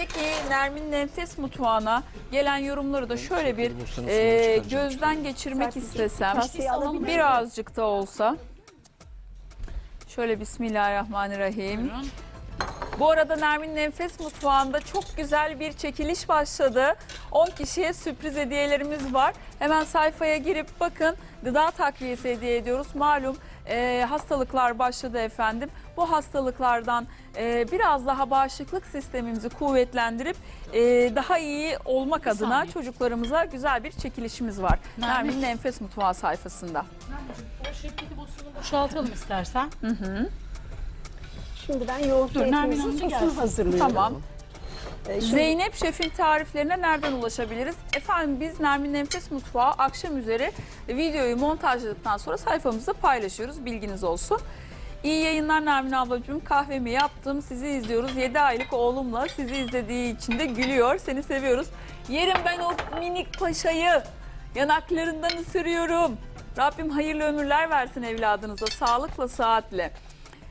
Peki Nermin Nefes Mutfağı'na gelen yorumları da şöyle bir e, gözden geçirmek istesem. Birazcık da olsa. Şöyle Bismillahirrahmanirrahim. Bu arada Nermin Nefes Mutfağı'nda çok güzel bir çekiliş başladı. 10 kişiye sürpriz hediyelerimiz var. Hemen sayfaya girip bakın gıda takviyesi hediye ediyoruz. Malum e, hastalıklar başladı efendim. Bu hastalıklardan e, biraz daha bağışıklık sistemimizi kuvvetlendirip e, daha iyi olmak Bir adına saniye. çocuklarımıza güzel bir çekilişimiz var. Nermin. Nermin Nefes Mutfağı sayfasında. O şirketi boşluğunu boşaltalım istersen. Şimdi ben yoğurt Dur, Nermin Hanım sosunu gelsin. hazırlıyorum. Tamam. Şimdi Zeynep Şef'in tariflerine nereden ulaşabiliriz? Efendim biz Nermin Nefes Mutfağı akşam üzeri videoyu montajladıktan sonra sayfamızda paylaşıyoruz. Bilginiz olsun. İyi yayınlar Nermin ablacığım. Kahvemi yaptım. Sizi izliyoruz. 7 aylık oğlumla sizi izlediği için de gülüyor. Seni seviyoruz. Yerim ben o minik paşayı. Yanaklarından ısırıyorum. Rabbim hayırlı ömürler versin evladınıza. Sağlıkla, saatle.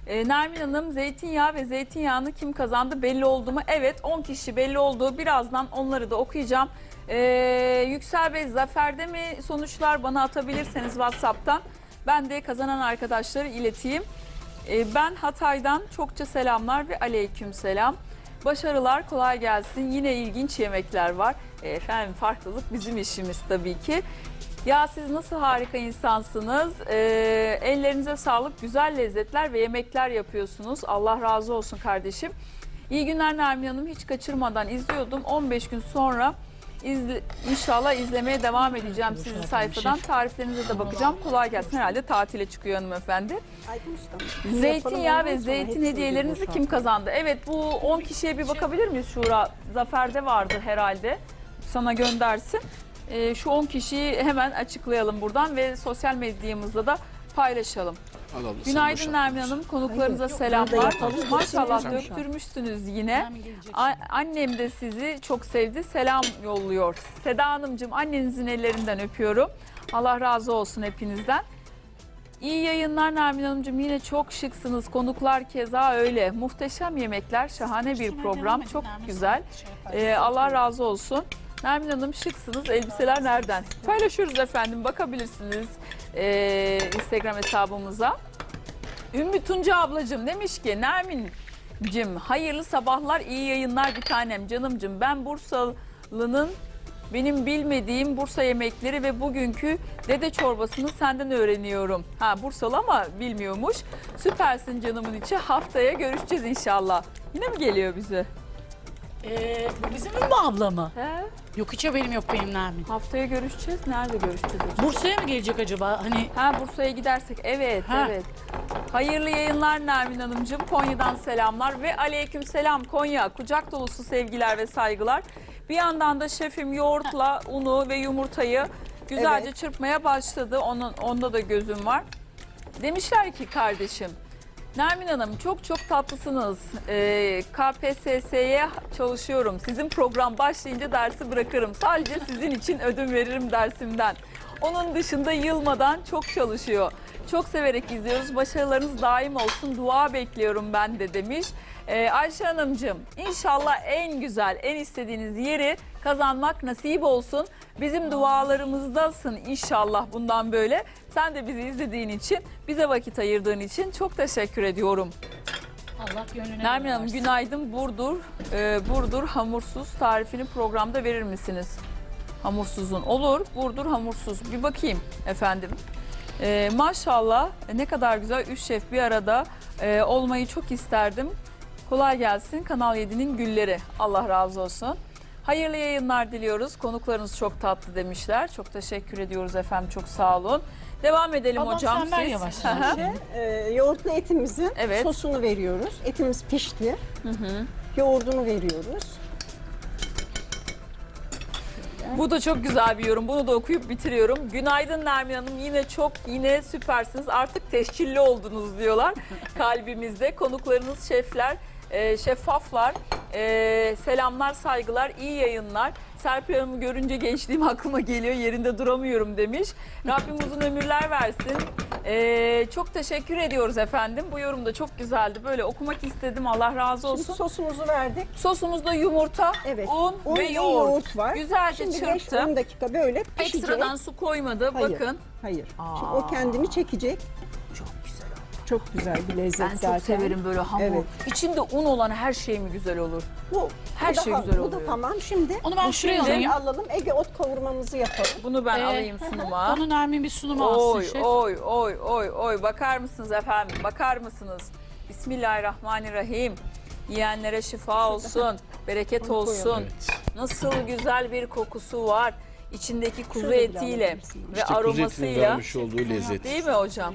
Ee, Nermin Hanım zeytinyağı ve zeytinyağını kim kazandı belli oldu mu? Evet 10 kişi belli oldu. Birazdan onları da okuyacağım. Ee, Yüksel Bey zaferde mi sonuçlar bana atabilirseniz WhatsApp'tan. Ben de kazanan arkadaşları ileteyim. Ee, ben Hatay'dan çokça selamlar ve aleyküm selam. Başarılar kolay gelsin. Yine ilginç yemekler var. Ee, efendim farklılık bizim işimiz tabii ki. Ya siz nasıl harika insansınız. Ee, ellerinize sağlık. Güzel lezzetler ve yemekler yapıyorsunuz. Allah razı olsun kardeşim. İyi günler Nermin Hanım. Hiç kaçırmadan izliyordum. 15 gün sonra izle, inşallah izlemeye devam edeceğim Hoş sizi geldin sayfadan. Tariflerinize de bakacağım. Kolay gelsin. Herhalde tatile çıkıyor hanımefendi. Zeytinyağı ve zeytin hediyelerinizi kim kazandı? Evet bu 10 kişiye bir bakabilir miyiz Şura? Zafer'de vardı herhalde. Sana göndersin. Ee, şu 10 kişiyi hemen açıklayalım buradan ve sosyal medyamızda da paylaşalım. Al abla, sen Günaydın. Nermin Hanım. Konuklarınıza Hayır, selamlar. Maşallah döktürmüşsünüz yine. A- annem de sizi çok sevdi. Selam yolluyor. Seda Hanımcığım annenizin ellerinden öpüyorum. Allah razı olsun hepinizden. İyi yayınlar Nermin Hanımcığım. Yine çok şıksınız. Konuklar keza öyle. Muhteşem yemekler, şahane bir program. Çok güzel. şey. Ee, Allah razı olsun. Nermin Hanım şıksınız. Elbiseler nereden? Paylaşıyoruz efendim. Bakabilirsiniz ee, Instagram hesabımıza. Ümmü Tunca ablacığım demiş ki Nermin'cim hayırlı sabahlar, iyi yayınlar bir tanem canımcım. Ben Bursalı'nın benim bilmediğim Bursa yemekleri ve bugünkü dede çorbasını senden öğreniyorum. Ha Bursalı ama bilmiyormuş. Süpersin canımın içi. Haftaya görüşeceğiz inşallah. Yine mi geliyor bize? Ee, bu bizim Ümmü abla mı? He? Yok hiç haberim yok benim Nermin. Haftaya görüşeceğiz. Nerede görüşeceğiz acaba? Bursa'ya mı gelecek acaba? Hani Ha Bursa'ya gidersek evet Ha. evet. Hayırlı yayınlar Nermin Hanımcığım. Konya'dan selamlar ve aleyküm selam Konya. Kucak dolusu sevgiler ve saygılar. Bir yandan da şefim yoğurtla unu ve yumurtayı güzelce çırpmaya başladı. Onun onda da gözüm var. Demişler ki kardeşim Nermin Hanım çok çok tatlısınız. Ee, KPSS'ye çalışıyorum. Sizin program başlayınca dersi bırakırım. Sadece sizin için ödün veririm dersimden. Onun dışında yılmadan çok çalışıyor. Çok severek izliyoruz. Başarılarınız daim olsun. Dua bekliyorum ben de demiş. Ee, Ayşe Hanımcığım inşallah en güzel, en istediğiniz yeri kazanmak nasip olsun. Bizim dualarımızdasın inşallah bundan böyle. Sen de bizi izlediğin için, bize vakit ayırdığın için çok teşekkür ediyorum. Allah gönlüne Nermin Hanım günaydın. Burdur, e, Burdur hamursuz tarifini programda verir misiniz? Hamursuzun olur. Burdur hamursuz. Bir bakayım efendim. E, maşallah ne kadar güzel. Üç şef bir arada e, olmayı çok isterdim. Kolay gelsin. Kanal 7'nin gülleri. Allah razı olsun. Hayırlı yayınlar diliyoruz. Konuklarınız çok tatlı demişler. Çok teşekkür ediyoruz efendim. Çok sağ olun. Devam edelim Ablam hocam sen ver siz. yavaş Hı hı. yavaş. Önce e, yoğurtlu etimizin Evet. sosunu veriyoruz. Etimiz pişti. Hı hı. Yoğurdunu veriyoruz. Bu da çok güzel bir yorum. Bunu da okuyup bitiriyorum. Günaydın Nermin Hanım. Yine çok yine süpersiniz. Artık teşkilli oldunuz diyorlar kalbimizde. Konuklarınız şefler, e, şeffaflar. Ee, selamlar, saygılar, iyi yayınlar. Serpil Hanım'ı görünce gençliğim aklıma geliyor. Yerinde duramıyorum demiş. Rabbim uzun ömürler versin. Ee, çok teşekkür ediyoruz efendim. Bu yorum da çok güzeldi. Böyle okumak istedim. Allah razı Şimdi olsun. sosumuzu verdik. Sosumuzda yumurta, Evet. un, Un ve yoğurt. var. Güzelce Şimdi çırptı. 5-10 dakika böyle pişecek. Ekstradan su koymadı. Hayır. Bakın. Hayır. Aa. Şimdi o kendini çekecek. Çok güzel bir lezzet Ben zaten. çok severim böyle hamur. Evet. İçinde un olan her şey mi güzel olur? Bu, Her bu şey da, güzel Bu da oluyor. tamam. Şimdi Onu ben bu şuraya alayım. alalım. Ege ot kavurmamızı yapalım. Bunu ben Ee, alayım sunuma. Onu Nermin bir sunuma alsın Oy şef. oy oy oy oy bakar mısınız efendim bakar mısınız? Bismillahirrahmanirrahim. Yiyenlere şifa olsun, bereket olsun. Nasıl güzel bir kokusu var. İçindeki kuzu Şöyle etiyle ve İşte kuzu etinin aromasıyla vermiş olduğu lezzet. değil mi hocam?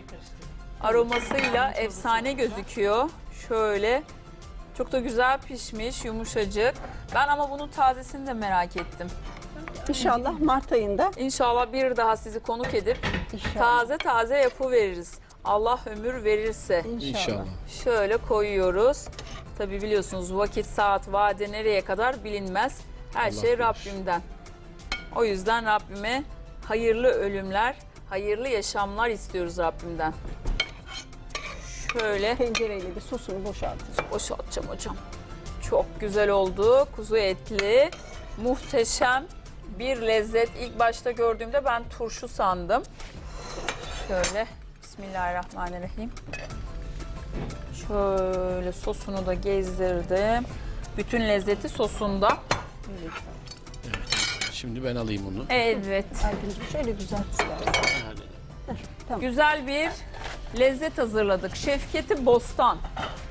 Aromasıyla efsane gözüküyor. Şöyle çok da güzel pişmiş, yumuşacık. Ben ama bunun tazesini de merak ettim. İnşallah Mart ayında. İnşallah bir daha sizi konuk edip İnşallah. taze taze yapıveririz. Allah ömür verirse. İnşallah. Şöyle koyuyoruz. Tabi biliyorsunuz vakit, saat, vade nereye kadar bilinmez. Her Allah şey bilir. Rabbimden. O yüzden Rabbime hayırlı ölümler, hayırlı yaşamlar istiyoruz Rabbimden. Şöyle Tencereyle bir sosunu boşaltın. boşaltacağım hocam. Çok güzel oldu. Kuzu etli, muhteşem bir lezzet. İlk başta gördüğümde ben turşu sandım. Şöyle Bismillahirrahmanirrahim. Şöyle sosunu da gezdirdim. Bütün lezzeti sosunda. Şimdi ben alayım onu. Evet. Aydın'cığım şöyle düzelt istersen. Güzel bir lezzet hazırladık. Şevketi Bostan.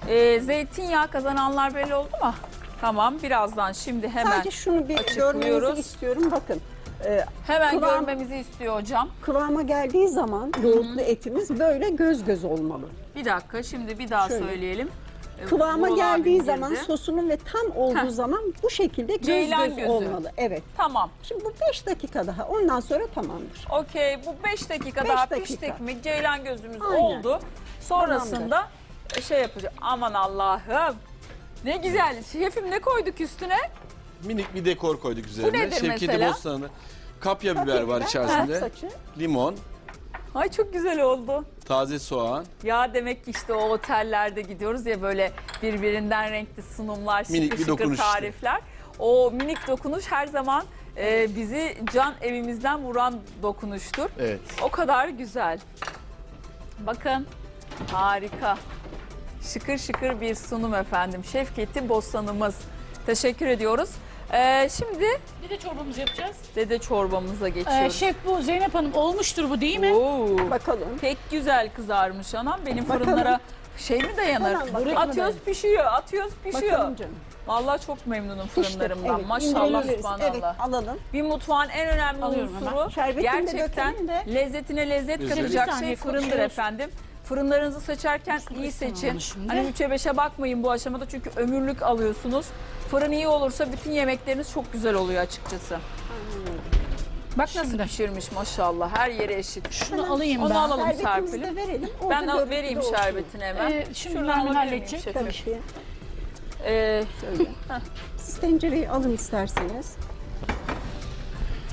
Ee, zeytinyağı kazananlar belli oldu mu? Tamam birazdan şimdi hemen Sadece şunu bir açıklıyoruz. görmenizi istiyorum. Bakın e, hemen Kıvam- görmemizi istiyor hocam. kıvama geldiği zaman yoğurtlu etimiz böyle göz göz olmalı. Bir dakika şimdi bir daha Şöyle. söyleyelim. Kıvama geldiği abim zaman girdi. sosunun ve tam olduğu Heh. zaman bu şekilde göz Ceylan göz gözü. olmalı. Evet. Tamam. Şimdi bu 5 dakika daha. Ondan sonra tamamdır. Okey bu 5 dakika Beş daha dakika. piştik mi ceylan gözümüz Aynen. oldu. Sonrasında şey yapacağız. Aman Allah'ım. Ne güzel. Şefim ne koyduk üstüne? Minik bir dekor koyduk üzerine. nedir Şevketi mesela? Bostanı. Kapya biber var Heh, içerisinde. Saçı. Limon, Ay çok güzel oldu. taze soğan, Ya demek ki işte o otellerde gidiyoruz ya böyle birbirinden renkli sunumlar, şıkır Minik bir şıkır dokunuş işte. tarifler. O minik dokunuş her zaman e, bizi can evimizden vuran dokunuştur. evet. O kadar güzel. Bakın harika. Şıkır şıkır bir sunum efendim. Şevketi Bostanımız. Teşekkür ediyoruz. Ee, şimdi Bir de çorbamızı yapacağız. dede çorbamıza Ee, geçiyoruz. şef bu Zeynep Hanım olmuştur bu değil mi? Oo, Bakalım. pek güzel kızarmış anam. Benim Bakalım. fırınlara şey mi dayanır? Hemen bakalım. Atıyoruz pişiyor, atıyoruz pişiyor. Bakalım canım. Vallahi çok memnunum fırınlarımdan. evet, Maşallah indirebiliriz. subhanallah. Evet alalım. Bir mutfağın en önemli Alıyorum unsuru. Şerbetini de gerçekten dökelim de. lezzetine lezzet katacak Bir saniye şey fırındır konuşuyoruz. efendim. Fırınlarınızı seçerken iyi seçin. şimdi. Hani 3'e 5'e bakmayın bu aşamada çünkü ömürlük alıyorsunuz. Fırın iyi olursa bütün yemekleriniz çok güzel oluyor açıkçası. Bak nasıl Şimdi. pişirmiş maşallah. Her yeri eşit. Şunu alayım Onu ben. alalım Şerbetimizi Serpil'im. de verelim. Orada Ben al- vereyim olsun. şerbetini hemen. Ee, şimdi Şuradan Nermin alabilir miyim halledecek. şefim? Tabii ki. Ee. Siz tencereyi alın isterseniz.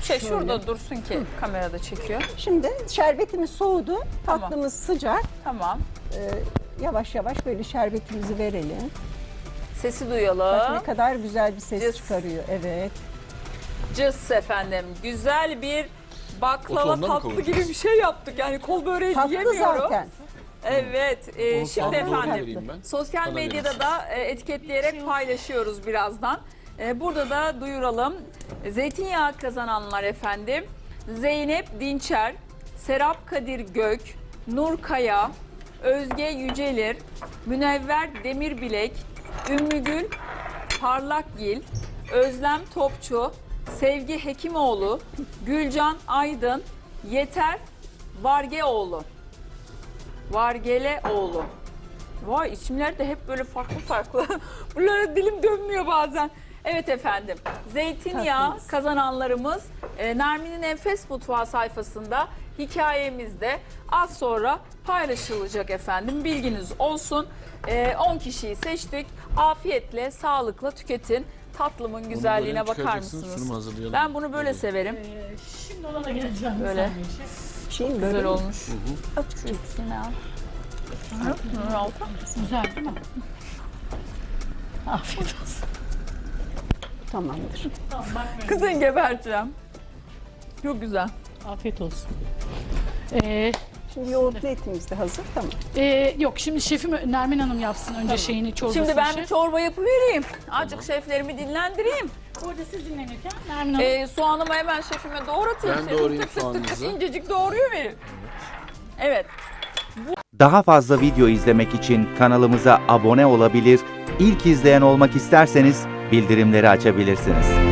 şey şurada dursun ki kamerada çekiyor. Şimdi şerbetimiz soğudu. Tamam. Tatlımız sıcak. Tamam. Ee, yavaş yavaş böyle şerbetimizi verelim. Sesi Bak duyalım. ne kadar güzel bir ses Cız. çıkarıyor. Evet. Cız efendim. Güzel bir baklava mı tatlı kavuracağız? gibi bir şey yaptık. Yani kol böreği Tatlı diyemiyorum. zaten. Evet. e, Onu şimdi efendim vereyim ben. sosyal Bana medyada da e, etiketleyerek paylaşıyoruz birazdan. E, burada da duyuralım. Zeytinyağı kazananlar efendim. Zeynep Dinçer, Serap Kadir Gök, Nur Kaya, Özge Yücelir, Münevver Demirbilek, Ümmügül Parlakgil, Özlem Topçu, Sevgi Hekimoğlu, Gülcan Aydın, Yeter Vargeoğlu. Vargeleoğlu. Vay isimler de hep böyle farklı farklı. Bunlara dilim dönmüyor bazen. Evet efendim. Zeytinyağı Tatlımız. kazananlarımız e, Nermin'in Enfes Mutfağı sayfasında hikayemiz de az sonra paylaşılacak efendim. Bilginiz olsun. Ee, 10 kişiyi seçtik. Afiyetle, sağlıkla tüketin. Tatlımın güzelliğine bakar mısınız? sunumu hazırlayalım. Ben bunu böyle severim. Ee, şimdi ona da geleceğim. bir Böyle. saniye şef. Şey Güzel böyle olmuş. İkisini al. Hı. Güzel değil mi? Afiyet olsun. Tamamdır. Tamam. Kızın geberteceğim. Çok güzel. Afiyet olsun. Ee, Şimdi yoğurtlu etimiz de hazır. Tamam. e, yok şimdi şefim Nermin Hanım yapsın önce şeyini çorbasını. Şimdi ben bir çorba yapıvereyim. Azıcık şeflerimi dinlendireyim. Orada siz dinlenirken Nermin Hanım. Ee, soğanımı hemen şefime doğratayım. Ben Şefim doğrayayım tık tık tık tık soğanınızı. İncecik doğruyor verin. Evet. Daha fazla video izlemek için kanalımıza abone olabilir, ilk izleyen olmak isterseniz bildirimleri açabilirsiniz.